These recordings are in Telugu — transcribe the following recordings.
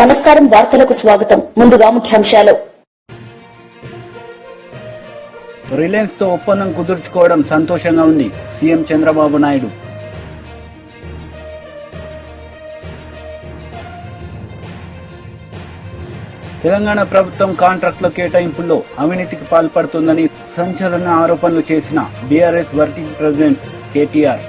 నమస్కారం వార్తలకు స్వాగతం. ముందుగా ముఖ్యాంశాలు. రిలయన్స్తో ఒప్పందం కుదుర్చుకోవడం సంతోషంగా ఉంది సీఎం చంద్రబాబు నాయుడు. తెలంగాణ ప్రభుత్వం కాంట్రాక్టుల కేటాయింపుల్లో అవినీతికి పాల్పడుతుందని సంచలన ఆరోపణలు చేసిన బీఆర్ఎస్ వర్కింగ్ ప్రెసిడెంట్ కేటీఆర్.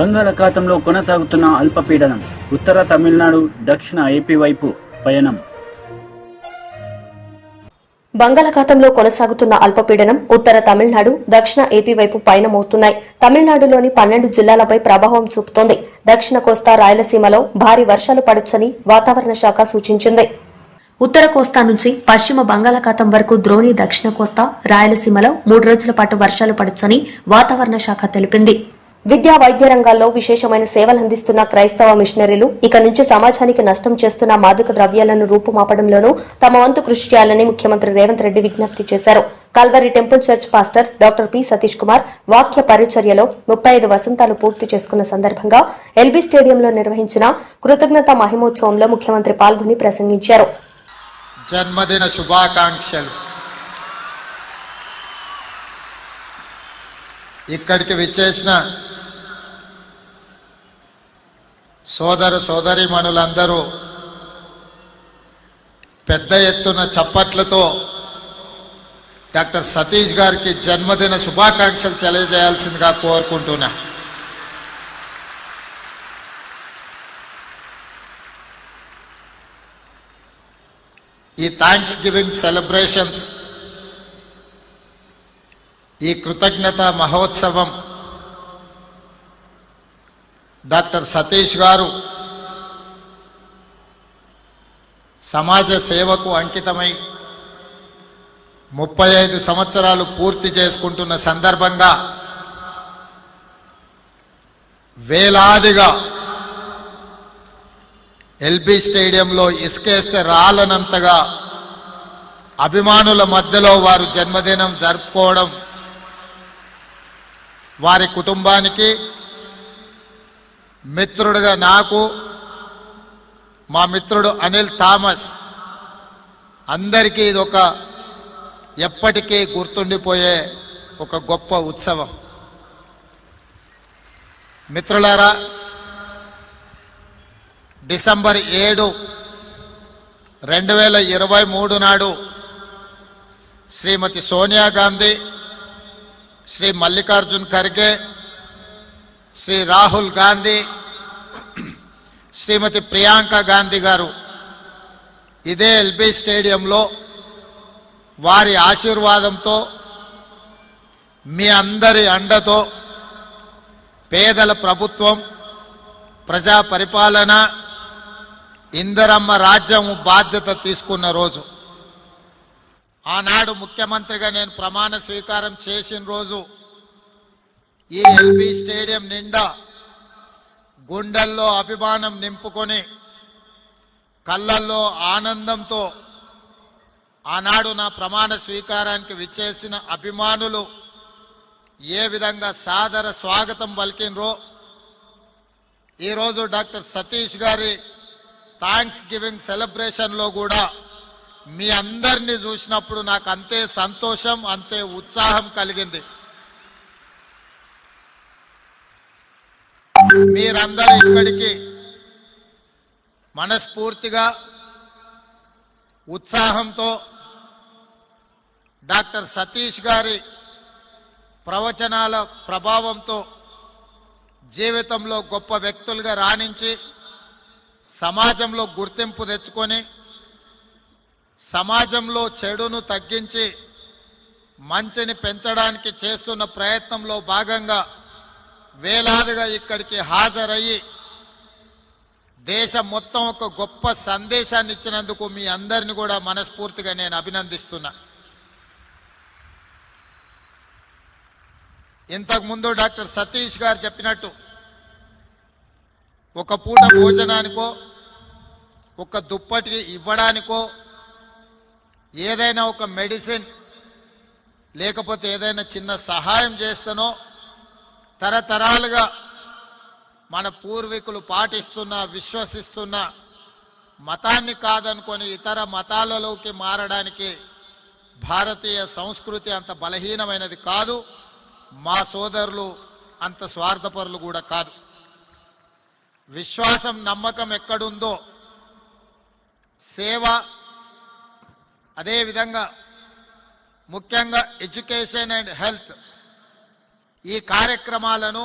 బంగాళాఖాతంలో కొనసాగుతున్న అల్పపీడనం ఉత్తర తమిళనాడు దక్షిణ ఏపీ వైపు పయనం. బంగాళాఖాతంలో కొనసాగుతున్న అల్పపీడనం ఉత్తర తమిళనాడు దక్షిణ ఏపీ వైపు పయనమవుతున్నాయి. తమిళనాడులోని పన్నెండు జిల్లాలపై ప్రభావం చూపుతోంది. దక్షిణ కోస్తా రాయలసీమలో భారీ వర్షాలు పడొచ్చని వాతావరణ శాఖ సూచించింది. ఉత్తర కోస్తా నుంచి పశ్చిమ బంగాళాఖాతం వరకు ద్రోణి దక్షిణ కోస్తా రాయలసీమలో మూడు రోజుల పాటు వర్షాలు పడొచ్చని వాతావరణ శాఖ తెలిపింది. విద్యా వైద్య రంగాల్లో విశేషమైన సేవలందిస్తున్న క్రైస్తవ మిషనరీలు ఇక నుంచి సమాజానికి నష్టం చేస్తున్న మాదక ద్రవ్యాలను రూపుమాపడంలోనూ తమ వంతు కృషి చేయాలని ముఖ్యమంత్రి రేవంత్ రెడ్డి విజ్ఞప్తి చేశారు. Calvary temple church pastor doctor P Satish Kumar వాక్య పరిచర్యలో ముప్పై ఐదు వసంతాలు పూర్తి చేసుకున్న సందర్భంగా ఎల్బీ స్టేడియంలో నిర్వహించిన కృతజ్ఞత మహిమోత్సవంలో ముఖ్యమంత్రి పాల్గొని ప్రసంగించారు. జన్మదిన శుభాకాంక్షలు. ఇక్కడికి విచ్చేసిన సోదర సోదరీమణులందరూ పెద్ద ఎత్తున చప్పట్లతో డాక్టర్ సతీష్ గారికి జన్మదిన శుభాకాంక్షలు తెలియజేయాల్సిందిగా కోరుకుంటున్నా. ఈ థ్యాంక్స్ గివింగ్ సెలబ్రేషన్స్ ఈ కృతజ్ఞత మహోత్సవం డాక్టర్ సతీష్ గారు సమాజ సేవకు అంకితమై ముప్పై ఐదు సంవత్సరాలు పూర్తి చేసుకుంటున్న సందర్భంగా వేలాదిగా ఎల్బీ స్టేడియంలో ఇసుకేస్తే రాలనంతగా అభిమానుల మధ్యలో వారు జన్మదినం జరుపుకోవడం వారి కుటుంబానికి మిత్రుడుగా నాకు మా మిత్రుడు అనిల్ థామస్. అందరికీ ఇది ఒక ఎప్పటికీ గుర్తుండిపోయే ఒక గొప్ప ఉత్సవం. మిత్రులారా డిసెంబర్ ఏడు రెండు వేల ఇరవై మూడు నాడు శ్రీమతి సోనియా గాంధీ శ్రీ మల్లికార్జున్ ఖర్గే శ్రీ రాహుల్ గాంధీ శ్రీమతి ప్రియాంక గాంధీ గారు ఇదే ఎల్బీ స్టేడియంలో వారి ఆశీర్వాదంతో మీ అందరి అండతో పేదల ప్రభుత్వం ప్రజా పరిపాలన ఇందరమ్మ రాజ్యం బాధ్యత తీసుకున్న రోజు. ఆనాడు ముఖ్యమంత్రిగా నేను ప్రమాణ స్వీకారం చేసిన రోజు ఈ ఎల్బీ స్టేడియం నిండా గుండెల్లో అభిమానం నింపుకొని కళ్ళల్లో ఆనందంతో ఆనాడు నా ప్రమాణ స్వీకారానికి విచ్చేసిన అభిమానులు ఏ విధంగా సాదర స్వాగతం పలికినరో ఈరోజు డాక్టర్ సతీష్ గారి థ్యాంక్స్ గివింగ్ సెలబ్రేషన్లో కూడా మీ అందరినీ చూసినప్పుడు నాకు అంతే సంతోషం అంతే ఉత్సాహం కలిగింది. మీరందరూ ఇక్కడికి మనస్ఫూర్తిగా ఉత్సాహంతో డాక్టర్ సతీష్ గారి ప్రవచనాల ప్రభావంతో జీవితంలో గొప్ప వ్యక్తులుగా రాణించి సమాజంలో గుర్తింపు తెచ్చుకొని సమాజంలో చెడును తగ్గించి మంచిని పెంచడానికి చేస్తున్న ప్రయత్నంలో భాగంగా వేలాదిగా ఇక్కడికి హాజరయ్యి దేశం మొత్తం ఒక గొప్ప సందేశాన్ని ఇచ్చినందుకు మీ అందరిని కూడా మనస్ఫూర్తిగా నేను అభినందిస్తున్నా. ఇంతకుముందు డాక్టర్ సతీష్ గారు చెప్పినట్టు ఒక పూట భోజనానికో ఒక దుప్పటి ఇవ్వడానికో ఏదైనా ఒక మెడిసిన్ లేకపోతే ఏదైనా చిన్న సహాయం చేస్తానో తరతరాలుగా మన పూర్వీకులు పాటిస్తున్న విశ్వసిస్తున్న మతాన్ని కాదనుకొని ఇతర మతాలలోకి మారడానికి భారతీయ సంస్కృతి అంత బలహీనమైనది కాదు. మా సోదరులు అంత స్వార్థపరులు కూడా కాదు. విశ్వాసం నమ్మకం ఎక్కడుందో సేవ అదేవిధంగా ముఖ్యంగా ఎడ్యుకేషన్ అండ్ హెల్త్ ఈ కార్యక్రమాలను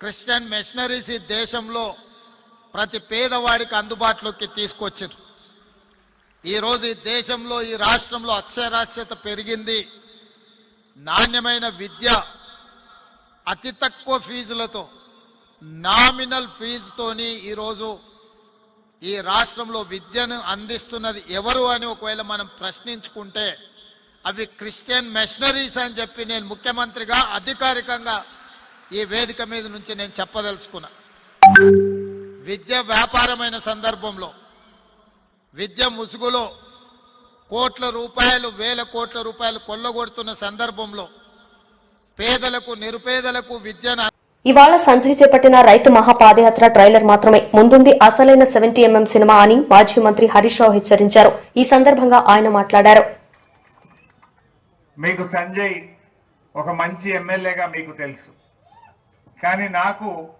క్రిస్టియన్ మిషనరీస్ ఈ దేశంలో ప్రతి పేదవాడికి అందుబాటులోకి తీసుకొచ్చారు. ఈరోజు ఈ దేశంలో ఈ రాష్ట్రంలో అక్షరాస్యత పెరిగింది. నాణ్యమైన విద్య అతి తక్కువ ఫీజులతో నామినల్ ఫీజుతోని ఈరోజు ఈ రాష్ట్రంలో విద్యను అందిస్తున్నది ఎవరు అని ఒకవేళ మనం ప్రశ్నించుకుంటే అవి క్రిస్టియన్ మెషనరీస్ అని చెప్పి నేను ముఖ్యమంత్రిగా అధికారికంగా ఈ వేదిక మీద నుంచి నేను చెప్పదలుచుకున్నా. విద్య వ్యాపారమైన సందర్భంలో విద్య ముసుగులో కోట్ల రూపాయలు వేల కోట్ల రూపాయలు కొల్లగొడుతున్న సందర్భంలో పేదలకు నిరుపేదలకు విద్యను ఇవాళ సంజయ్ చేపట్టిన రైతు మహాపాదయాత్ర ట్రైలర్ మాత్రమే. ముందుంది అసలైన సెవెంటీ ఎంఎం సినిమా అని మాజీ మంత్రి హరీష్ రావు హెచ్చరించారు. ఈ సందర్భంగా ఆయన మాట్లాడారు. మీకు సంజయ్ ఒక మంచి ఎమ్మెల్యేగా మీకు తెలుసు. కానీ నాకు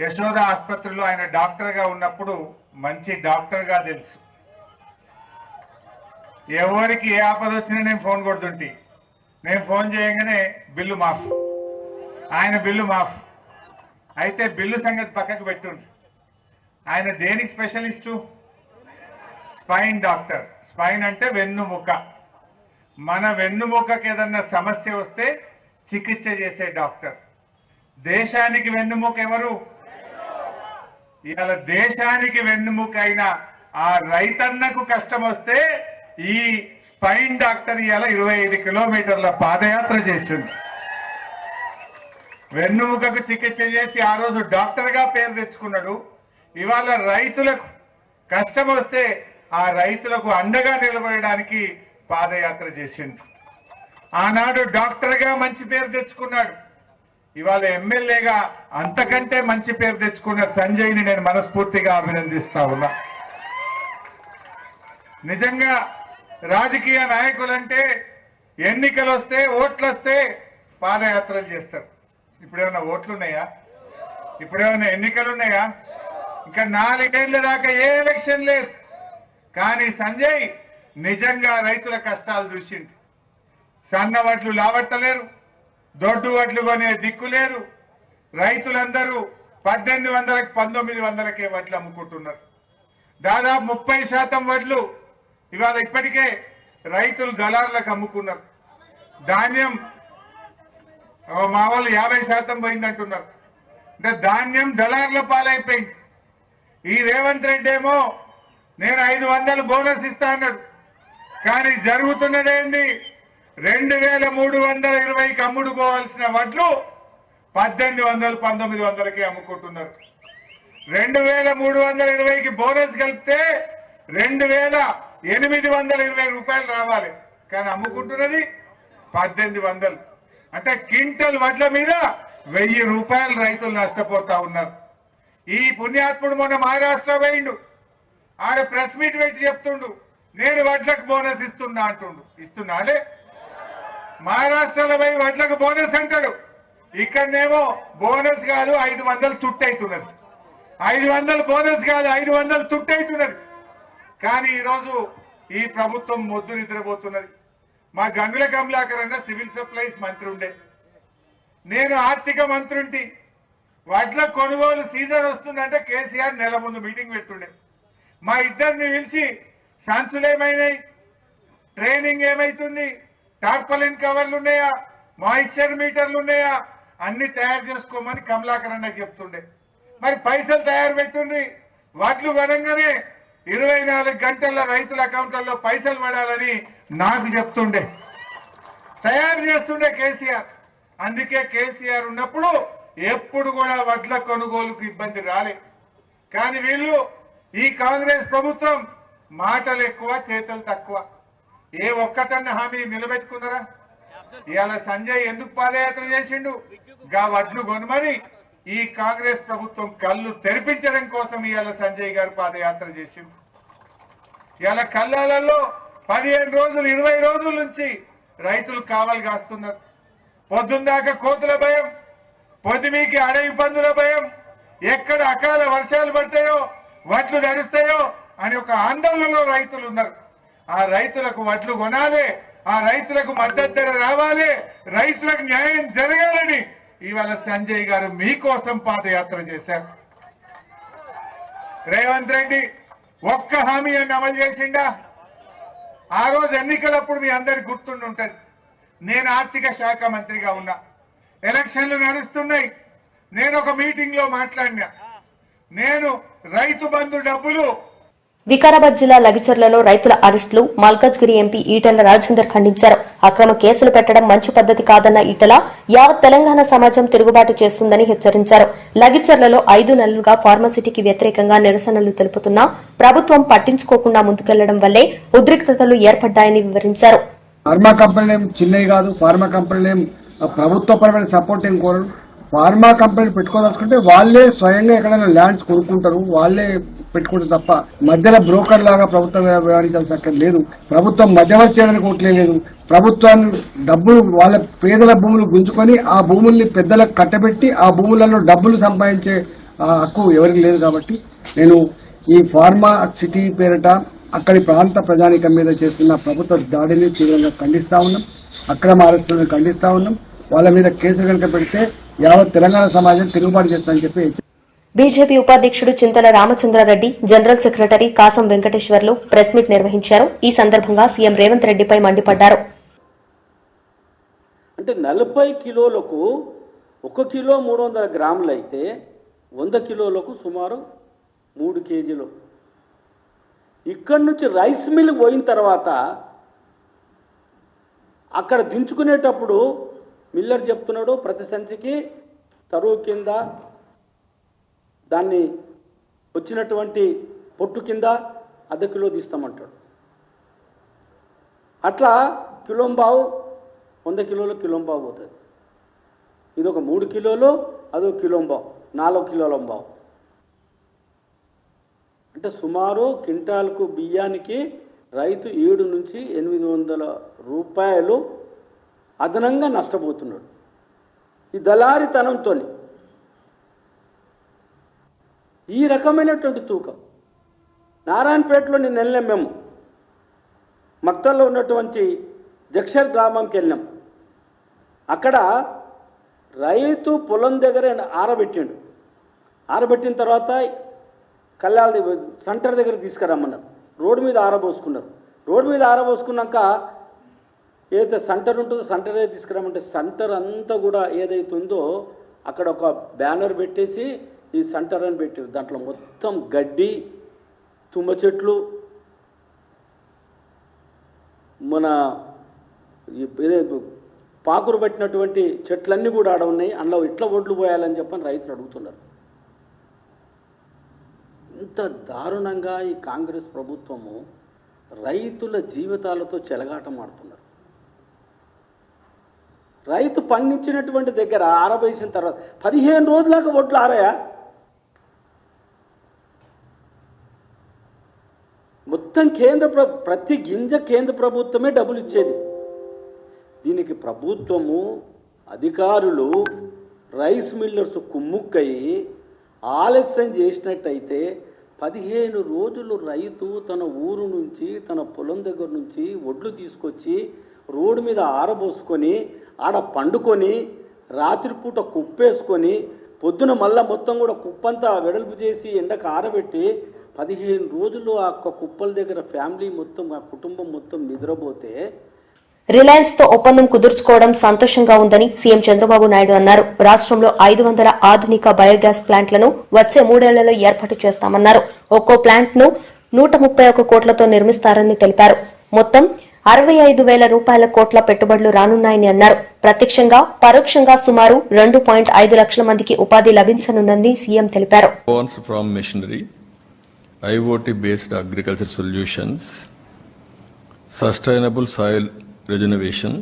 యశోద ఆసుపత్రిలో ఆయన డాక్టర్గా ఉన్నప్పుడు మంచి డాక్టర్గా తెలుసు. ఎవరికి ఏ ఆపద వచ్చినా నేను ఫోన్ కొడుతుంటి. నేను ఫోన్ చేయగానే బిల్లు మాఫ్. ఆయన బిల్లు మాఫ్. అయితే బిల్లు సంగతి పక్కకు పెట్టుండ్రు ఆయన దేనికి స్పెషలిస్టు? Spine doctor. స్పైన్ అంటే వెన్ను ముక్క మన వెన్నుముకకి ఏదన్నా సమస్య వస్తే చికిత్స చేసే డాక్టర్. దేశానికి వెన్నుముక ఎవరు? ఇవాళ దేశానికి వెన్నుముక అయిన ఆ రైతన్నకు కష్టం వస్తే ఈ స్పైన్ డాక్టర్ ఇవాళ ఇరవై ఐదు కిలోమీటర్ల పాదయాత్ర చేస్తుంది. వెన్నుముకకు చికిత్స చేసి ఆ రోజు డాక్టర్గా పేరు తెచ్చుకున్నాడు. ఇవాళ రైతులకు కష్టం వస్తే ఆ రైతులకు అండగా నిలబడడానికి పాదయాత్ర చేసిండు. ఆనాడు డాక్టర్గా మంచి పేరు తెచ్చుకున్నాడు. ఇవాళ ఎమ్మెల్యేగా అంతకంటే మంచి పేరు తెచ్చుకున్న సంజయ్ని నేను మనస్ఫూర్తిగా అభినందిస్తా ఉన్నా. నిజంగా రాజకీయ నాయకులంటే ఎన్నికలు వస్తే ఓట్లు వస్తే పాదయాత్రలు చేస్తారు. ఇప్పుడేమన్నా ఓట్లు ఉన్నాయా ఇప్పుడేమన్నా ఎన్నికలు ఉన్నాయా ఇంకా నాలుగేళ్ళ దాకా ఏ ఎలక్షన్ లేదు. కానీ సంజయ్ నిజంగా రైతుల కష్టాలు చూసింది. సన్న వడ్లు లావట్టలేరు దొడ్డు వడ్లు కొనే దిక్కు లేదు. రైతులందరూ పద్దెనిమిది వందలకి పంతొమ్మిది వందలకే వడ్లు అమ్ముకుంటున్నారు. దాదాపు ముప్పై శాతం వడ్లు ఇవాళ ఇప్పటికే రైతులు దళారులకు అమ్ముకున్నారు. ధాన్యం మా వాళ్ళు యాభై శాతం పోయిందంటున్నారు. అంటే ధాన్యం దళారుల పాలైపోయింది. ఈ రేవంత్ రెడ్డి ఏమో నేను ఐదు వందలు బోనస్ ఇస్తా అన్నాడు. కానీ జరుగుతున్నదేంది రెండు వేల మూడు వందల ఇరవైకి అమ్ముడు పోవాల్సిన వడ్లు పద్దెనిమిది వందలు పంతొమ్మిది వందలకి అమ్ముకుంటున్నారు. రెండు వేల మూడు వందల ఇరవైకి బోనస్ కలిపితే రెండు వేల ఎనిమిది వందల ఇరవై రూపాయలు రావాలి. కానీ అమ్ముకుంటున్నది పద్దెనిమిది వందలు. అంటే క్వింటల్ వడ్ల మీద వెయ్యి రూపాయలు రైతులు నష్టపోతా ఉన్నారు. ఈ పుణ్యాత్ముడు మొన్న మహారాష్ట్ర పోయిండు. ఆడ ప్రెస్ మీట్ పెట్టి చెప్తుండు. నేను వడ్లకు బోనస్ ఇస్తున్నా అంటుండు. ఇస్తున్నాడే మహారాష్ట్రలో పోయి వడ్లకు బోనస్ అంటాడు. ఇక్కడనేమో బోనస్ కాదు ఐదు వందలు తుట్టయితున్నది ఐదు వందలు బోనస్ కాదు ఐదు వందలు తుట్టయితున్నది కానీ ఈరోజు ఈ ప్రభుత్వం మొద్దు నిద్రపోతున్నది. మా గంగుల కమలాకర్ అన్న సివిల్ సప్లైస్ మంత్రి ఉండే. నేను ఆర్థిక మంత్రుంటి. వడ్ల కొనుగోలు సీజన్ వస్తుందంటే కేసీఆర్ నెల ముందు మీటింగ్ పెడుతుండే. మా ఇద్దరిని పిలిచి సంచులు ఏమైనాయి ట్రైనింగ్ ఏమైతుంది? టార్పలిన్ కవర్లు ఉన్నాయా మాయిశ్చర్ మీటర్లు ఉన్నాయా అన్ని తయారు చేసుకోమని కమలాకర్ అన్నకి చెప్తుండే. మరి పైసలు తయారు పెట్టుండ్రి? వడ్లు పడంగానే ఇరవై నాలుగు గంటల రైతుల అకౌంట్లలో పైసలు పడాలని నాకు చెప్తుండే. తయారు చేస్తుండే కేసీఆర్. అందుకే కేసీఆర్ ఉన్నప్పుడు ఎప్పుడు కూడా వడ్ల కొనుగోలుకు ఇబ్బంది రాలే. కానీ వీళ్ళు ఈ కాంగ్రెస్ ప్రభుత్వం మాటలు ఎక్కువ చేతులు తక్కువ. ఏ ఒక్కటన్న హామీ నిలబెట్టుకున్నారా? ఇవాళ సంజయ్ ఎందుకు పాదయాత్ర చేసిండు? గా వడ్లు కొనమని ఈ కాంగ్రెస్ ప్రభుత్వం కళ్ళు తెరిపించడం కోసం ఇవాళ సంజయ్ గారు పాదయాత్ర చేసిండు. ఇవాళ కళ్ళాలలో పదిహేను రోజులు ఇరవై రోజుల నుంచి రైతులు కావాలి కాస్తున్నారు. పొద్దుందాకా కోతుల భయం పొద్దుమీకి అడవి పందుల భయం ఎక్కడ అకాల వర్షాలు పడతాయో వడ్లు నడుస్తాయో అని ఒక ఆందోళనలో రైతులు ఉన్నారు. ఆ రైతులకు వడ్లు కొనాలి ఆ రైతులకు మద్దతు ధర రావాలి రైతులకు న్యాయం జరగాలని ఇవాళ సంజయ్ గారు మీకోసం పాదయాత్ర చేశారు. రేవంత్ రెడ్డి ఒక్క హామీ అని అమలు చేసిండా? ఆ రోజు ఎన్నికలప్పుడు మీ అందరికి గుర్తుండి ఉంటది నేను ఆర్థిక శాఖ మంత్రిగా ఉన్నా. ఎలక్షన్లు నడుస్తున్నాయి. నేను ఒక మీటింగ్లో మాట్లాడినా. నేను రైతు బంధు డబ్బులు వికారాబాద్ జిల్లా లగిచర్లలో రైతుల అరెస్టులు మల్కాజ్గిరి ఎంపీ ఈటెల రాజేందర్ ఖండించారు. అక్రమ కేసులు పెట్టడం మంచి పద్ధతి కాదన్న ఈటల యావత్ తెలంగాణ సమాజం తిరుగుబాటు చేస్తుందని హెచ్చరించారు. లగిచర్లలో ఐదు నెలలుగా ఫార్మసిటీకి వ్యతిరేకంగా నిరసనలు తెలుపుతున్నా ప్రభుత్వం పట్టించుకోకుండా ముందుకెళ్ళడం వల్లే ఉద్రిక్తతలు ఏర్పడ్డాయని వివరించారు. ఫార్మా కంపెనీలు ఏం చిన్నవి కాదు. ఫార్మా కంపెనీలు ఏం ప్రభుత్వపరమైన సపోర్ట్ ఏం కోరరు. ఫార్మా కంపెనీ పెట్టుకోదలుచుకుంటే వాళ్ళే స్వయంగా ఎక్కడైనా ల్యాండ్స్ కొనుక్కుంటారు వాళ్ళే పెట్టుకుంటారు తప్ప మధ్యలో బ్రోకర్ లాగా ప్రభుత్వం వ్యవహరించాల్సిన అక్కడ లేదు. ప్రభుత్వం మధ్యవర్తి చేయడానికి ఓట్లే లేదు. ప్రభుత్వాన్ని డబ్బులు వాళ్ళ పేదల భూములు గుంజుకొని ఆ భూముల్ని పెద్దలకు కట్టబెట్టి ఆ భూములలో డబ్బులు సంపాదించే ఆ హక్కు ఎవరికి లేదు కాబట్టి నేను ఈ ఫార్మా సిటీ పేరిట అక్కడి ప్రాంత ప్రజానికం మీద చేస్తున్న ప్రభుత్వ దాడిని తీవ్రంగా ఖండిస్తా ఉన్నాం. అక్రమ అరెస్టులను ఖండిస్తా ఉన్నాం. వాళ్ళ మీద కేసులు కనుక పెడితే యావత్ తెలంగాణ సమాజం తిరుగుబాటు చేస్తామని చెప్పి బీజేపీ ఉపాధ్యక్షుడు Chintala Ramachandra Reddy general secretary Kasam Venkateswarlu press meet నిర్వహించారు. ఈ సందర్భంగా సీఎం రేవంత్ రెడ్డిపై మండిపడ్డారు. అంటే నలభై కిలోలకు ఒక కిలో మూడు వందల గ్రాములు అయితే వంద కిలోలకు సుమారు మూడు కేజీలు. ఇక్కడి నుంచి రైస్ మిల్ పోయిన తర్వాత అక్కడ దించుకునేటప్పుడు మిల్లర్ చెప్తున్నాడు ప్రతి సంచికి తరువు కింద దాన్ని వచ్చినటువంటి పొట్టు కింద అర్ధ కిలో తీస్తామంటాడు. అట్లా కిలోంబావు వంద కిలోలు కిలోంబావు పోతుంది. ఇది ఒక మూడు కిలోలు అదో కిలోంబావు నాలుగు కిలోలంబావు అంటే సుమారు క్వింటాల్కు బియ్యానికి రైతు ఏడు నుంచి ఎనిమిది వందల రూపాయలు అదనంగా నష్టపోతున్నాడు. ఈ దళారితనంతో ఈ రకమైనటువంటి తూకం. నారాయణపేటలో నేను వెళ్ళాం మేము మక్తల్లో ఉన్నటువంటి జక్షర్ గ్రామంకి వెళ్ళాం. అక్కడ రైతు పొలం దగ్గర ఆరబెట్టిండు. ఆరబెట్టిన తర్వాత కళ్యాణ సెంటర్ దగ్గర తీసుకురమ్మన్నారు. రోడ్డు మీద ఆరబోసుకున్నారు. రోడ్డు మీద ఆరబోసుకున్నాక ఏదైతే సెంటర్ ఉంటుందో సెంటర్ దగ్గర తీసుకురామంటే సెంటర్ అంతా కూడా ఏదైతే ఉందో అక్కడ ఒక బ్యానర్ పెట్టేసి ఈ సెంటర్ అని పెట్టారు దాంట్లో మొత్తం గడ్డి తుమ్మ చెట్లు మన ఈ- ఏదో పాకురు పట్టినటువంటి చెట్లన్నీ కూడా ఆడ ఉన్నాయి. అందులో ఇట్లా ఒడ్లు పోయాలని చెప్పని రైతులు అడుగుతున్నారు. ఇంత దారుణంగా ఈ కాంగ్రెస్ ప్రభుత్వము రైతుల జీవితాలతో చెలగాటమాడుతున్నారు రైతు పండించినటువంటి దగ్గర ఆరబేసిన తర్వాత పదిహేను రోజులకు ఒడ్లు ఆరాయా? మొత్తం కేంద్ర ప్ర ప్రతి గింజ కేంద్ర ప్రభుత్వమే డబ్బులు ఇచ్చేది. దీనికి ప్రభుత్వము అధికారులు రైస్ మిల్లర్స్ కుమ్ముక్కయి ఆలస్యం చేసినట్టయితే పదిహేను రోజులు రైతు తన ఊరు నుంచి తన పొలం దగ్గర నుంచి ఒడ్లు తీసుకొచ్చి రోడ్డు మీద ఆరబోసుకొని ఆడ పండుకొని రాత్రిపూట కుప్పేసుకొని పొద్దున మళ్ళా మొత్తం కూడా కుప్పంతా వెడల్పు చేసి ఎండకు ఆరబెట్టి పదిహేను రోజులు ఆ ఒక్క కుప్పల దగ్గర ఫ్యామిలీ మొత్తం ఆ కుటుంబం మొత్తం నిద్రపోతే రిలయన్స్తో ఒప్పందం కుదుర్చుకోవడం సంతోషంగా ఉందని సీఎం చంద్రబాబు నాయుడు అన్నారు. రాష్ట్రంలో ఐదు వందల ఆధునిక బయోగ్యాస్ ప్లాంట్లను వచ్చే మూడేళ్ళలో ఏర్పాటు చేస్తామన్నారు. ఒక్కో ప్లాంట్ను నూట ముప్పై ఒక్క కోట్లతో నిర్మిస్తారని తెలిపారు. మొత్తం అరవై ఐదు వేల రూపాయల కోట్ల పెట్టుబడులు రానున్నాయని అన్నారు. ప్రత్యక్షంగా పరోక్షంగా సుమారు రెండు పాయింట్ ఐదు లక్షల మందికి ఉపాధి లభించనుందని సీఎం తెలిపారు. Phones from machinery, IoT based agriculture solutions, sustainable soil regeneration,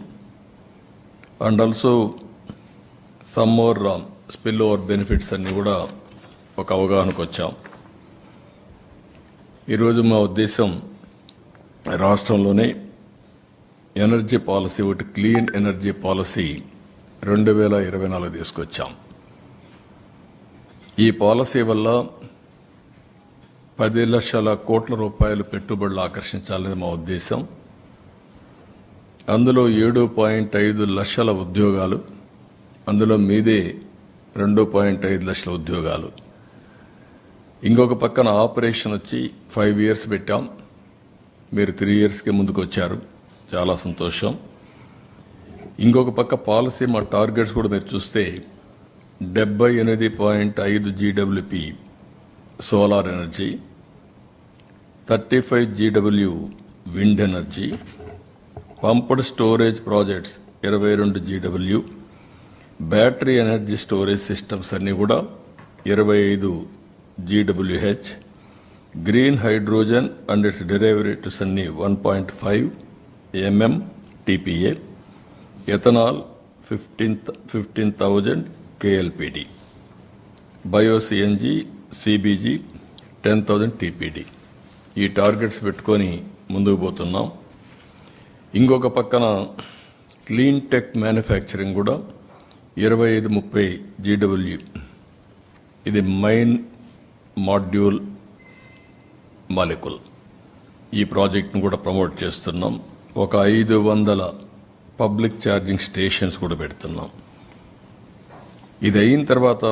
and also some spill over benefits అన్ని కూడా ఒక అవగాహనకు వచ్చాం. ఈరోజు మా ఉద్దేశం రాష్ట్రంలోనే ఎనర్జీ పాలసీ ఒకటి క్లీన్ ఎనర్జీ పాలసీ రెండు వేల ఇరవై నాలుగు తీసుకొచ్చాం. ఈ పాలసీ వల్ల పది లక్షల కోట్ల రూపాయలు పెట్టుబడులు ఆకర్షించాలని మా ఉద్దేశం. అందులో ఏడు పాయింట్ ఐదు లక్షల ఉద్యోగాలు అందులో మీదే రెండు పాయింట్ ఐదు లక్షల ఉద్యోగాలు. ఇంకొక పక్కన ఆపరేషన్ వచ్చి ఫైవ్ ఇయర్స్ పెట్టాం. మీరు త్రీ ఇయర్స్కి ముందుకు వచ్చారు చాలా సంతోషం. ఇంకొక పక్క పాలసీ మా టార్గెట్స్ కూడా మీరు చూస్తే డెబ్బై ఎనిమిది పాయింట్ ఐదు జీడబ్ల్యూపి solar energy thirty five GW wind energy pumped storage projects ఇరవై రెండు GW battery energy storage systems అన్నీ కూడా ఇరవై ఐదు జీడబ్ల్యూహెచ్ green hydrogen and its derivatives అన్నీ one point five MM TPA ethanol fifteen fifteen thousand KLPD bio CNG CBG ten thousand TPD ఈ టార్గెట్స్ పెట్టుకొని ముందుకు పోతున్నాం. ఇంకొక పక్కన క్లీన్ టెక్ మ్యానుఫ్యాక్చరింగ్ కూడా ఇరవై ఐదు ముప్పై జీడబ్ల్యూ ఇది మైన్ మాడ్యూల్ మాలికుల్ ఈ ప్రాజెక్ట్ను కూడా ప్రమోట్ చేస్తున్నాం. ఒక ఐదు వందల పబ్లిక్ ఛార్జింగ్ స్టేషన్స్ కూడా పెడుతున్నాం. ఇది అయిన తర్వాత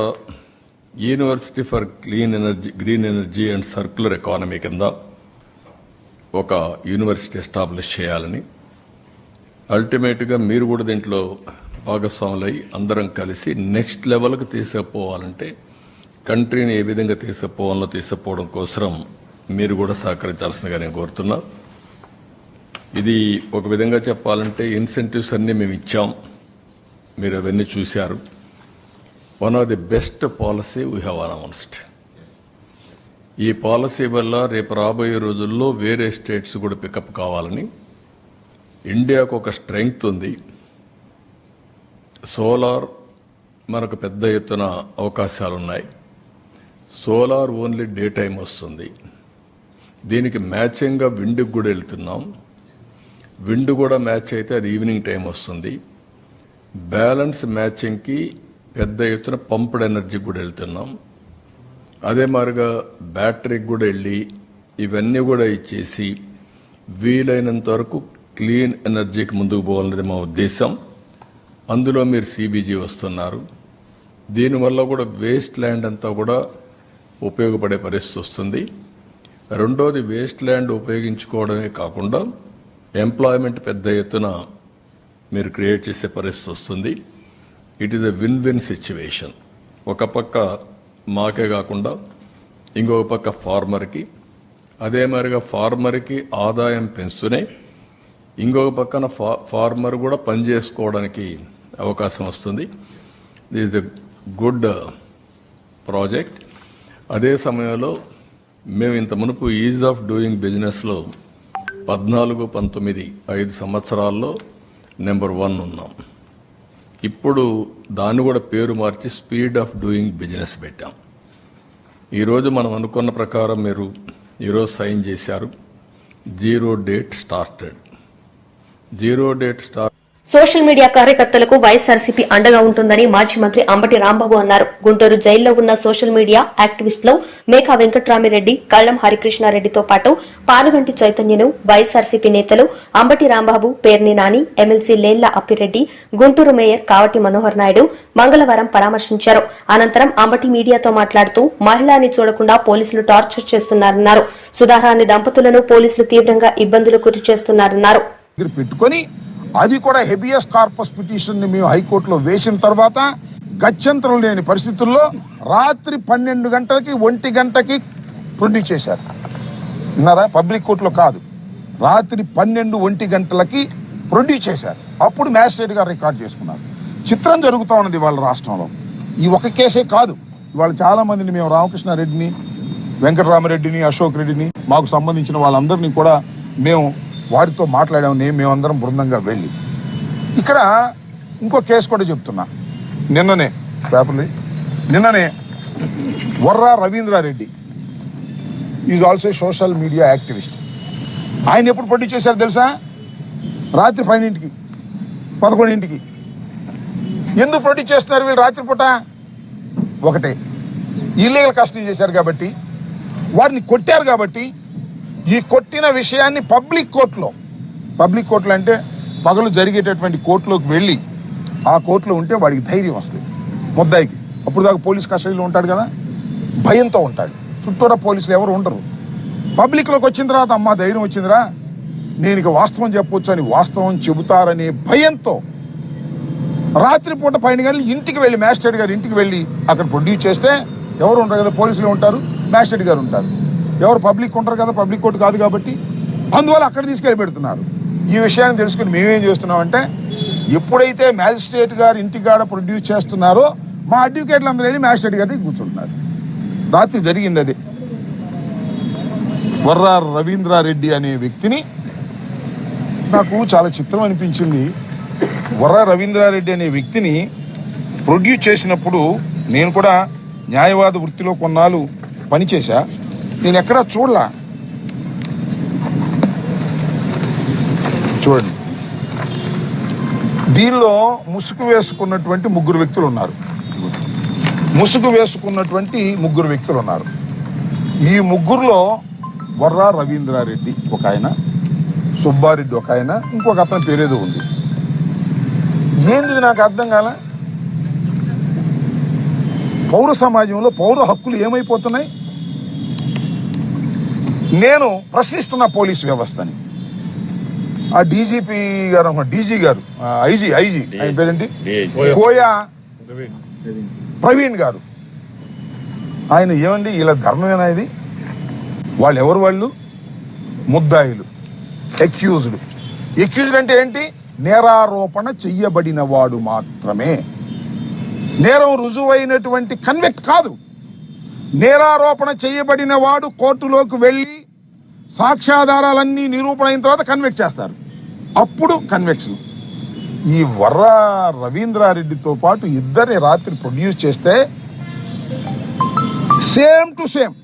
university for clean energy green energy and circular economy కింద ఒక యూనివర్సిటీ ఎస్టాబ్లిష్ చేయాలని. అల్టిమేట్గా మీరు కూడా దీంట్లో భాగస్వాములై అందరం కలిసి నెక్స్ట్ లెవెల్కి తీసుకుపోవాలంటే కంట్రీని ఏ విధంగా తీసుకుపోవాలో తీసుకుపోవడం కోసం మీరు కూడా సహకరించాల్సిందిగా నేను కోరుతున్నా. ఇది ఒక విధంగా చెప్పాలంటే ఇన్సెంటివ్స్ అన్నీ మేము ఇచ్చాం. మీరు అవన్నీ చూశారు. One of the best policy we have announced ఈ పాలసీ వల్ల రేపు రాబోయే రోజుల్లో వేరే స్టేట్స్ కూడా పికప్ కావాలని ఇండియాకు ఒక స్ట్రెంగ్త్ ఉంది. సోలార్ మనకు పెద్ద ఎత్తున అవకాశాలు ఉన్నాయి. సోలార్ ఓన్లీ డే టైం వస్తుంది. దీనికి మ్యాచింగ్గా విండుకు కూడా వెళ్తున్నాం. విండ్ కూడా మ్యాచ్ అయితే అది ఈవినింగ్ టైం వస్తుంది. బ్యాలెన్స్ మ్యాచింగ్కి పెద్ద ఎత్తున పంప్డ్ ఎనర్జీకి కూడా వెళ్తున్నాం. అదే మాదిరిగా బ్యాటరీకి కూడా వెళ్ళి ఇవన్నీ కూడా ఇచ్చేసి వీలైనంత వరకు క్లీన్ ఎనర్జీకి ముందుకు పోవాలనేది మా ఉద్దేశం. అందులో మీరు సిబిజీ వస్తున్నారు. దీనివల్ల కూడా వేస్ట్ ల్యాండ్ అంతా కూడా ఉపయోగపడే పరిస్థితి వస్తుంది. రెండోది వేస్ట్ ల్యాండ్ ఉపయోగించుకోవడమే కాకుండా ఎంప్లాయ్మెంట్ పెద్ద ఎత్తున మీరు క్రియేట్ చేసే పరిస్థితి వస్తుంది. It is a win win situation ఒక పక్క మాకే కాకుండా ఇంకొక పక్క ఫార్మర్కి అదే మాదిరిగా ఫార్మర్కి ఆదాయం పెంచుతూనే ఇంకొక పక్కన ఫా ఫార్మర్ కూడా పని చేసుకోవడానికి అవకాశం వస్తుంది. దిస్ ద గుడ్ ప్రాజెక్ట్ అదే సమయంలో మేము ఇంత మునుపు ఈజ్ ఆఫ్ డూయింగ్ బిజినెస్లో పద్నాలుగు పంతొమ్మిది ఐదు సంవత్సరాల్లో నెంబర్ వన్ ఉన్నాం. ఇప్పుడు దాన్ని కూడా పేరు మార్చి స్పీడ్ ఆఫ్ డూయింగ్ బిజినెస్ పెట్టాం. ఈరోజు మనం అనుకున్న ప్రకారం మీరు ఈరోజు సైన్ చేశారు. Zero date started. Zero date start social media కార్యకర్తలకు వైఎస్ఆర్సీపీ అండగా ఉంటుందని మాజీ మంత్రి అంబటి రాంబాబు అన్నారు. గుంటూరు జైల్లో ఉన్న సోషల్ మీడియా యాక్టివిస్టులు మేకా వెంకట్రామిరెడ్డి కళ్ళం హరికృష్ణారెడ్డితో పాటు పానుగంటి చైతన్యను వైఎస్ఆర్సీపీ నేతలు అంబటి రాంబాబు పేర్ని నాని ఎమ్మెల్సీ లేళ్ళ అప్పిరెడ్డి గుంటూరు మేయర్ కావటి మనోహర్ నాయుడు మంగళవారం పరామర్శించారు. అనంతరం అంబటి మీడియాతో మాట్లాడుతూ మహిళాని చూడకుండా పోలీసులు టార్చర్ చేస్తున్నారన్నారు. సుధారాణి దంపతులను పోలీసులు తీవ్రంగా ఇబ్బందులు గురి చేస్తున్నారన్నారు. పెట్టుకొని అది కూడా హెబియస్ కార్పస్ పిటిషన్ని మేము హైకోర్టులో వేసిన తర్వాత గత్యంతరం లేని పరిస్థితుల్లో రాత్రి పన్నెండు గంటలకి ఒంటి గంటకి ప్రొడ్యూస్ చేశారు. విన్నారా? పబ్లిక్ కోర్టులో కాదు. రాత్రి పన్నెండు ఒంటి గంటలకి ప్రొడ్యూస్ చేశారు. అప్పుడు మ్యాజిస్ట్రేట్ గారు రికార్డ్ చేసుకున్నారు. చిత్రం జరుగుతూ ఉన్నది వాళ్ళ రాష్ట్రంలో. ఈ ఒక కేసే కాదు. ఇవాళ చాలామందిని మేము రామకృష్ణారెడ్డిని వెంకటరామరెడ్డిని అశోక్ రెడ్డిని మాకు సంబంధించిన వాళ్ళందరినీ కూడా మేము వారితో మాట్లాడాము నేను మేమందరం బృందంగా వెళ్ళి. ఇక్కడ ఇంకో కేసు కూడా చెప్తున్నా. నిన్ననే పేపర్లు నిన్ననే Varra Ravindra Reddy is also social media activist. ఆయన ఎప్పుడు ప్రొడ్యూస్ చేశారు తెలుసా? రాత్రి పన్నెండింటికి పదకొండింటికి. ఎందుకు ప్రొడ్యూస్ చేస్తున్నారు వీళ్ళు రాత్రిపూట ఒకటే ఇల్లీగల్ కస్టడీ చేశారు కాబట్టి వారిని కొట్టారు కాబట్టి ఈ కొట్టిన విషయాన్ని పబ్లిక్ కోర్టులో పబ్లిక్ కోర్టులో అంటే పగలు జరిగేటటువంటి కోర్టులోకి వెళ్ళి ఆ కోర్టులో ఉంటే వాడికి ధైర్యం వస్తుంది ముద్దాయికి. అప్పుడు దాకా పోలీస్ కస్టడీలో ఉంటాడు కదా భయంతో ఉంటాడు. చుట్టూరా పోలీసులు ఎవరు ఉండరు. పబ్లిక్లోకి వచ్చిన తర్వాత అమ్మ ధైర్యం వచ్చిందిరా. నేను ఇక వాస్తవం చెప్పొచ్చు అని వాస్తవం చెబుతారనే భయంతో రాత్రిపూట పైన గంటలు ఇంటికి వెళ్ళి మ్యాజిస్ట్రేట్ గారు ఇంటికి వెళ్ళి అక్కడ ప్రొడ్యూస్ చేస్తే ఎవరు ఉంటారు కదా పోలీసులు ఉంటారు మ్యాజిస్ట్రేట్ గారు ఉంటారు. ఎవరు పబ్లిక్ ఉంటారు కదా పబ్లిక్ కోర్టు కాదు కాబట్టి అందువల్ల అక్కడ తీసుకెళ్ళి పెడుతున్నారు. ఈ విషయాన్ని తెలుసుకుని మేమేం చేస్తున్నామంటే ఎప్పుడైతే మ్యాజిస్ట్రేట్ గారు ఇంటికాడ ప్రొడ్యూస్ చేస్తున్నారో మా అడ్వకేట్లు అందరూ వెళ్ళి మ్యాజిస్ట్రేట్ గారి కూర్చుంటున్నారు. రాత్రి జరిగింది అది. వర్రా రవీంద్రారెడ్డి అనే వ్యక్తిని నాకు చాలా చిత్రం అనిపించింది. వర్రా రవీంద్రారెడ్డి అనే వ్యక్తిని ప్రొడ్యూస్ చేసినప్పుడు నేను కూడా న్యాయవాద వృత్తిలో కొన్నాళ్ళు పనిచేశా. నేను ఎక్కడా చూడలా. చూడండి. దీనిలో ముసుగు వేసుకున్నటువంటి ముగ్గురు వ్యక్తులు ఉన్నారు. ముసుగు వేసుకున్నటువంటి ముగ్గురు వ్యక్తులు ఉన్నారు. ఈ ముగ్గురులో వర్రా రవీంద్రారెడ్డి ఒక ఆయన సుబ్బారెడ్డి ఒక ఆయన ఇంకొక అతని పేరేదో ఉంది. ఏంది నాకు అర్థం కాల? పౌర సమాజంలో పౌర హక్కులు ఏమైపోతున్నాయి? నేను ప్రశ్నిస్తున్న పోలీస్ వ్యవస్థని. ఆ డీజీపీ గారు డీజీ గారు ఐజీ ఐజీ ఆయన పేరేంటి? కోయా. ప్రవీణ్. గారు. ఆయన ఏమండి ఇలా ధర్మమేనా ఇది? వాళ్ళు ఎవరు వాళ్ళు? ముద్దాయిలు ఎక్యూజ్డ్. ఎక్యూజ్డ్ అంటే ఏంటి? నేరారోపణ చెయ్యబడిన వాడు మాత్రమే. నేరం రుజువైనటువంటి కన్వెక్ట్ కాదు. నేరారోపణ చేయబడిన వాడు కోర్టులోకి వెళ్ళి సాక్ష్యాధారాలన్నీ నిరూపణ అయిన తర్వాత కన్వెక్ట్ చేస్తారు. అప్పుడు కన్వెక్షన్ ఈ వర్ర రవీంద్రారెడ్డితో పాటు ఇద్దరిని రాత్రి ప్రొడ్యూస్ చేస్తే సేమ్ టు సేమ్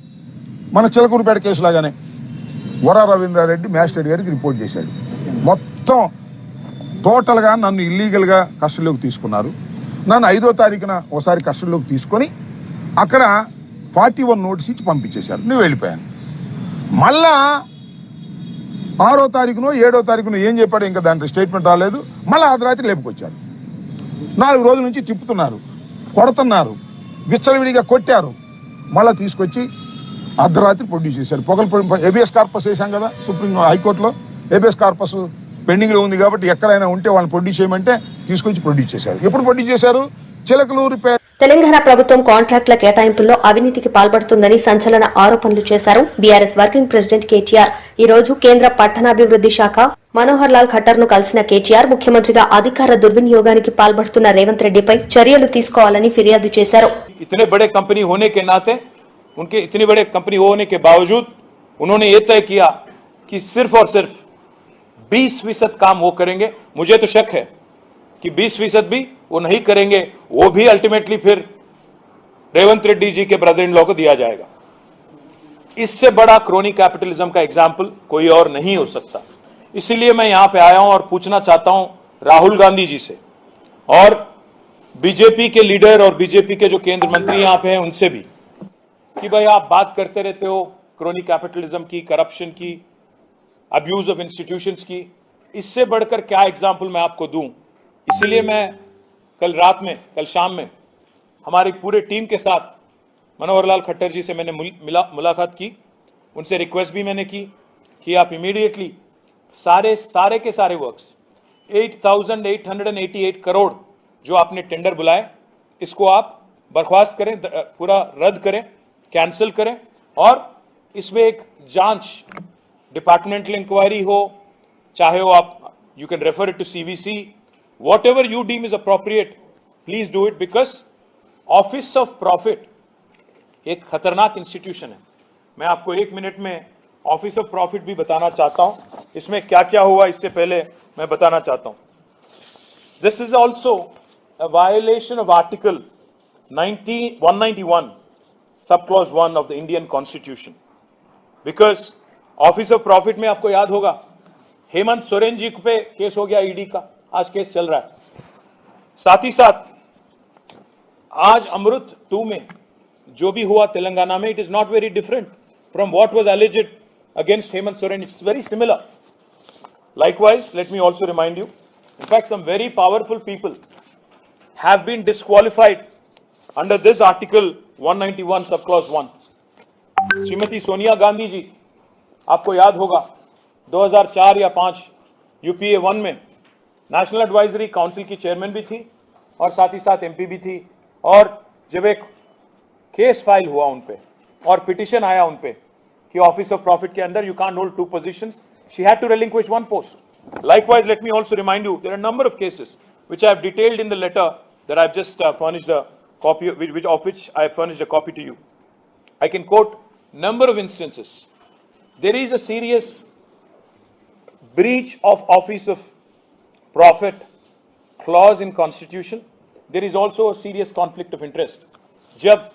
మన చిలకూరుపేట కేసులాగానే వర రవీంద్రారెడ్డి మ్యాజిస్ట్రేట్ గారికి రిపోర్ట్ చేశాడు. మొత్తం టోటల్గా నన్ను ఇల్లీగల్గా కస్టడీలోకి తీసుకున్నారు. నన్ను ఐదో తారీఖున ఒకసారి కస్టడీలోకి తీసుకొని అక్కడ ఫార్టీ వన్ నోటీస్ ఇచ్చి పంపించేశారు. నేను వెళ్ళిపోయాను. మళ్ళా ఆరో తారీఖునో ఏడో తారీఖునో ఏం చెప్పాడు ఇంకా దాంట్లో స్టేట్మెంట్ రాలేదు. మళ్ళీ అర్ధరాత్రి లేపుకొచ్చాడు నాలుగు రోజుల నుంచి తిప్పుతున్నారు కొడుతున్నారు విచ్చలవిడిగా కొట్టారు. మళ్ళీ తీసుకొచ్చి అర్ధరాత్రి ప్రొడ్యూస్ చేశారు. పొగలు ఏబిఎస్ కార్పస్ వేసాం కదా సుప్రీం హైకోర్టులో. ఏబిఎస్ కార్పస్ పెండింగ్లో ఉంది కాబట్టి ఎక్కడైనా ఉంటే వాళ్ళని ప్రొడ్యూస్ చేయమంటే తీసుకొచ్చి ప్రొడ్యూస్ చేశారు. ఎప్పుడు ప్రొడ్యూస్ చేశారు? చిలకలూరిపేట తెలంగాణ ప్రభుత్వం కాంట్రాక్టుల కేటాయింపుల్లో అవినీతికి పాల్పడుతుందని సంచలన ఆరోపణలు చేశారు బీఆర్ఎస్ వర్కింగ్ ప్రెసిడెంట్ కేటీఆర్ ఈ రోజు కేంద్ర పట్టణాభివృద్ది శాఖ మనోహర్ లాల్ ఖట్టర్ ను కలిసిన కేటీఆర్ ముఖ్యమంత్రిగా అధికార దుర్వినియోగానికి పాల్పడుతున్న రేవంత్ రెడ్డిపై చర్యలు తీసుకోవాలని ఫిర్యాదు చేశారు इतने बड़े कंपनी होने के नाते उनके इतने बड़े कंपनी होने के बावजूद उन्होंने ये तय किया कि सिर्फ और सिर्फ 20 फीसद काम वो करेंगे मुझे तो शक है कि 20 फ़ीसद भी वो नहीं करेंगे, वो भी अल्टीमेटली फिर रेवंत रेड्डी जी के ब्रदर इन लॉ को दिया जाएगा। इससे बड़ा क्रोनी कैपिटलिज्म का एग्ज़ाम्पल कोई और नहीं हो सकता। इसीलिए मैं यहाँ पे आया हूँ और पूछना चाहता हूँ राहुल गांधी जी से और बीजेपी के लीडर और बीजेपी के जो केंद्र मंत्री यहाँ पे हैं उनसे भी कि भाई आप बात करते रहते हो क्रोनी कैपिटलिज्म की करप्शन की अब्यूज ऑफ़ इंस्टीट्यूशंस की। इससे बढ़कर क्या एग्ज़ाम्पल मैं आपको दूँ? इसीलिए मैं कल रात में कल शाम में हमारी पूरे टीम के साथ मनोहर लाल खट्टर जी से मैंने मिला मुलाकात की। उनसे रिक्वेस्ट भी मैंने की कि आप इमीडिएटली सारे सारे के सारे वर्क्स 8,888 करोड़ जो आपने टेंडर बुलाए इसको आप बर्खास्त करें पूरा रद्द करें कैंसिल करें और इसमें एक जाँच डिपार्टमेंटल इंक्वायरी हो चाहे वो आप you can refer it to CVC whatever you deem is appropriate please do it because office of profit एक खतरनाक इंस्टीट्यूशन है। मैं आपको एक मिनट में ऑफ़िस ऑफ़ प्रॉफिट भी बताना चाहता हूँ। इसमें क्या क्या हुआ इससे पहले मैं बताना चाहता हूँ। This is also violation of article 90, 191, subclause 1 of the Indian Constitution. Because office of profit में आपको याद होगा हेमंत सोरेन जी पे केस हो गया ईडी का। आज केस चल रहा है। साथ ही साथ, आज अमृत टू में जो भी हुआ तेलंगाना में it is not very different from what was alleged against Hemant Soren it's very similar likewise let me also remind you in fact some very powerful people have been disqualified under this article 191 sub clause one Shrimati Sonia Gandhi ji आपको याद होगा 2004 या 5 यूपीए वन में नेशनल एडवाइजरी काउंसिल की चेयरमैन भी थी और साथ ही साथ एमपी भी थी। और जब एक केस फ़ाइल हुआ उनपे और पिटिशन आया उनपे कि ऑफ़िस ऑफ़ प्रॉफिट के अंदर you can hold two position she had to relinquish one post likewise let me also remind you number of cases which I detailed in the letter that I just furnished a copy which of which I have furnished a copy to you I can quote number of instances there is a serious breach of office of profit clause in constitution, there is also a serious conflict of interest. जब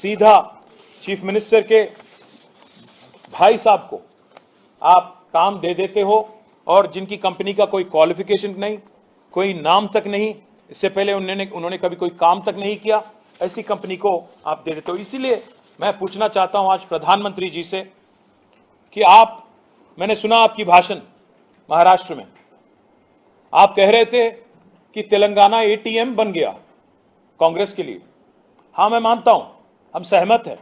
सीधा चीफ मिनिस्टर के भाई साहब को आप काम दे देते हो और जिनकी कंपनी का कोई क्वालिफिकेशन नहीं, कोई नाम तक नहीं, इससे पहले उन्होंने उन्होंने कभी कोई काम तक नहीं किया, ऐसी कंपनी को आप दे देते हो। इसीलिए मैं पूछना चाहता हूँ आज प्रधानमंत्री जी से कि आप, मैंने सुना आपकी भाषण महाराष्ट्र में आप कह रहे थे कि तेलंगाना एटीएम बन गया कांग्रेस के लिए। हाँ मैं मानता हूँ, हम सहमत हैं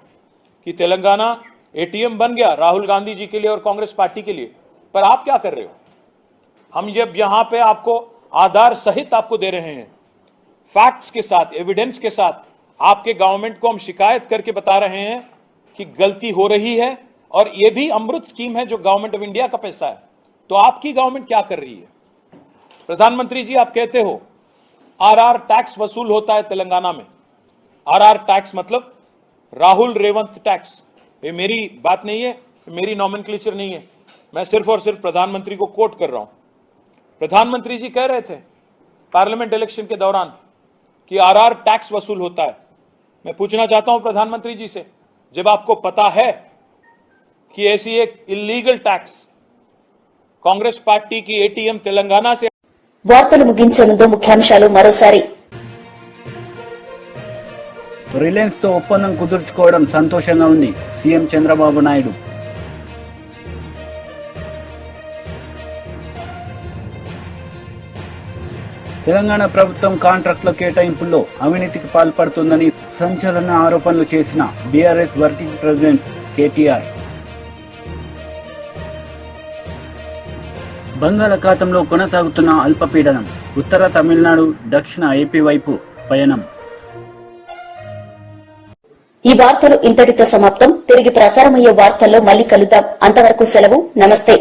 कि तेलंगाना एटीएम बन गया राहुल गांधी जी के लिए और कांग्रेस पार्टी के लिए। पर आप क्या कर रहे हो? हम जब यहाँ पे आपको आधार सहित आपको दे रहे हैं फैक्ट्स के साथ एविडेंस के साथ, आपके गवर्नमेंट को हम शिकायत करके बता रहे हैं कि गलती हो रही है और यह भी अमृत स्कीम है जो गवर्नमेंट ऑफ़ इंडिया का पैसा है। तो आपकी गवर्नमेंट क्या कर रही है? प्रधानमंत्री जी, आप कहते हो, आरआर टैक्स वसूल होता है तेलंगाना में। आरआर टैक्स मतलब राहुल रेवंत टैक्स। ये मेरी बात नहीं है मेरी नॉमेनक्लेचर नहीं है। मैं सिर्फ़ और सिर्फ़ प्रधानमंत्री को कोट कर रहा हूँ। प्रधानमंत्री जी कह रहे थे पार्लियामेंट इलेक्शन के दौरान कि आरआर टैक्स वसूल होता है। मैं पूछना चाहता हूँ प्रधानमंत्री जी से, जब आपको पता है कि ऐसी एक इलीगल टैक्स कांग्रेस पार्टी की एटीएम तेलंगाना से వార్తలు ముగించే ముందు ముఖ్యాంశాలు మరోసారి. రిలయన్స్తో ఒప్పందం కుదుర్చుకోవడం సంతోషంగా ఉంది సీఎం చంద్రబాబు నాయుడు. తెలంగాణ ప్రభుత్వం కాంట్రాక్టుల కేటాయింపుల్లో అవినీతికి పాల్పడుతుందని సంచలన ఆరోపణలు చేసిన బీఆర్ఎస్ వర్కింగ్ ప్రెసిడెంట్ కేటీఆర్. బంగాళాఖాతంలో కొనసాగుతున్న అల్పపీడనం ఉత్తర తమిళనాడు దక్షిణ ఏపీ వైపు పయనం. ఈ వార్తలు ఇంతటితో సమాప్తం. తిరిగి ప్రసారమయ్యే వార్తల్లో మళ్ళీ కలుద్దాం. అంతవరకు సెలవు. నమస్తే.